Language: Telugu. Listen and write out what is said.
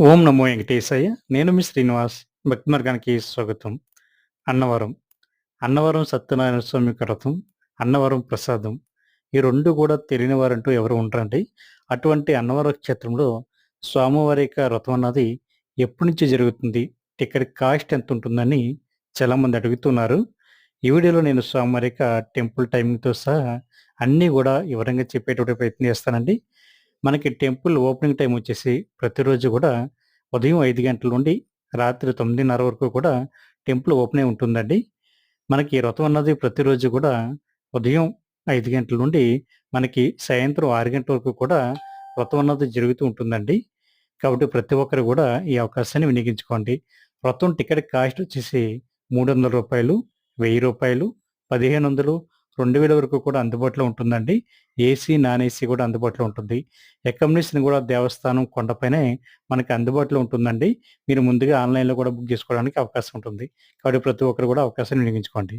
ఓం నమో వెంకటేశయ్య నేను మీ శ్రీనివాస్. భక్తి మార్గానికి స్వాగతం. అన్నవరం. అన్నవరం సత్యనారాయణ స్వామి యొక్క అన్నవరం ప్రసాదం. ఈ రెండు కూడా తెలియని వారంటూ ఎవరు ఉండరండి. అటువంటి అన్నవరం క్షేత్రంలో స్వామివారి యొక్క రథం అన్నది ఎప్పటి నుంచి జరుగుతుంది టికెట్ కాస్ట్ ఎంత ఉంటుందని చాలామంది అడుగుతున్నారు. ఈ వీడియోలో నేను స్వామివారి యొక్క టెంపుల్ టైమింగ్తో సహా అన్నీ కూడా వివరంగా చెప్పేటువంటి ప్రయత్నం చేస్తానండి. మనకి టెంపుల్ ఓపెనింగ్ టైం వచ్చేసి ప్రతిరోజు కూడా ఉదయం ఐదు గంటల నుండి రాత్రి తొమ్మిదిన్నర వరకు కూడా టెంపుల్ ఓపెన్ అయి ఉంటుందండి. మనకి రథం అన్నది ప్రతిరోజు కూడా ఉదయం ఐదు గంటల నుండి మనకి సాయంత్రం ఆరు గంటల వరకు కూడా వ్రతం అన్నది జరుగుతూ ఉంటుందండి. కాబట్టి ప్రతి ఒక్కరు కూడా ఈ అవకాశాన్ని వినియోగించుకోండి. వ్రతం టికెట్ కాస్ట్ వచ్చేసి మూడు వందల రూపాయలు వెయ్యి రూపాయలు పదిహేను వందలు రెండు వేల వరకు కూడా అందుబాటులో ఉంటుందండి. ఏసీ నాన్ ఏసీ కూడా అందుబాటులో ఉంటుంది. అకామిడేషన్ కూడా దేవస్థానం కొండపైనే మనకి అందుబాటులో ఉంటుందండి. మీరు ముందుగా ఆన్లైన్లో కూడా బుక్ చేసుకోవడానికి అవకాశం ఉంటుంది. కాబట్టి ప్రతి ఒక్కరు కూడా అవకాశాన్ని వినియోగించుకోండి.